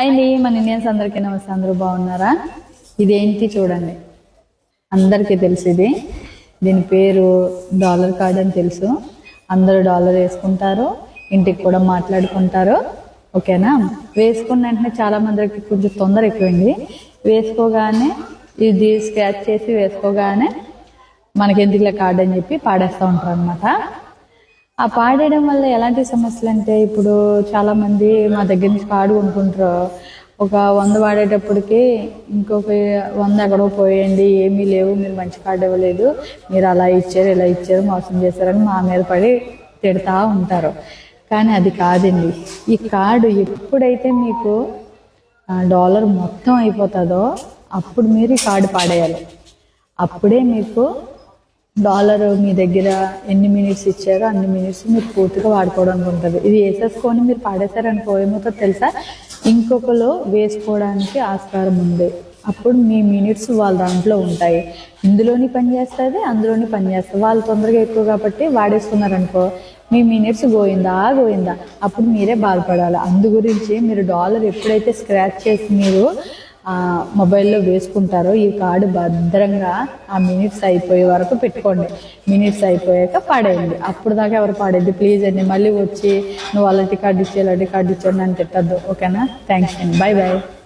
Hi అండి మన Indians అందరికీ నమస్తే. అందరూ బాగున్నారా? ఇదేంటి చూడండి. అందరికీ తెలుసు ఇది. దీని పేరు డాలర్ కార్డ్ అని తెలుసు. అందరూ డాలర్ వేసుకుంటారు ఇంటికి కూడా మాట్లాడుకుంటారు. ఓకేనా? వేసుకున్న వెంటనే చాలా మందికి కొంచెం తొందర ఎక్కువైంది. వేసుకోగానే ఇది స్క్రాచ్ చేసి వేసుకోగానే మనకి ఎందుకులే కార్డ్ అని చెప్పి పాడేస్తూ ఉంటారు అనమాట ఆ పాడేయడం వల్ల ఎలాంటి సమస్యలు అంటే ఇప్పుడు చాలా మంది మా దగ్గర నుంచి కార్డు ఒక వంద పాడేటప్పటికి ఇంకొక వంద ఎక్కడో పోయండి ఏమీ లేవు మీరు మంచి కార్డు ఇవ్వలేదు మీరు అలా ఇచ్చారు ఇలా ఇచ్చారు మోసం చేశారని మా మీద పడి తిడతా ఉంటారు. కానీ అది కాదండి. ఈ కార్డు ఎప్పుడైతే మీకు డాలర్ మొత్తం అయిపోతుందో అప్పుడు మీరు ఈ కార్డు పాడేయాలి. అప్పుడే మీకు డాలర్ మీ దగ్గర ఎన్ని మినిట్స్ ఇచ్చారో అన్ని మినిట్స్ మీరు పూర్తిగా వాడుకోవడానికి ఉంటుంది. ఇది వేసేసుకొని మీరు పాడేశారనుకో ఏమవుతుందో తెలుసా? ఇంకొకరు వేసుకోవడానికి ఆస్కారం ఉంది. అప్పుడు మీ మినిట్స్ వాళ్ళ దాంట్లో ఉంటాయి. ఇందులోని పని చేస్తుంది అందులోని పని చేస్తుంది. వాళ్ళు తొందరగా ఎక్కువ కాబట్టి వాడేసుకున్నారనుకో మీ మినిట్స్ గోయిందా గోయిందా అప్పుడు మీరే బాధపడాలి. అందు గురించి మీరు డాలర్ ఎప్పుడైతే స్క్రాచ్ చేసి మీరు మొబైల్లో వేసుకుంటారో ఈ కార్డు భద్రంగా ఆ మినిట్స్ అయిపోయే వరకు పెట్టుకోండి. మినిట్స్ అయిపోయాక పాడేయండి. అప్పుడు దాకా ఎవరు పాడేది? ప్లీజ్ అండి మళ్ళీ వచ్చి నువ్వు అలాంటి కార్డు ఇచ్చే ఇలాంటి కార్డు ఇచ్చాను అని తిట్టద్దు. ఓకేనా? థ్యాంక్స్ అండి. Bye bye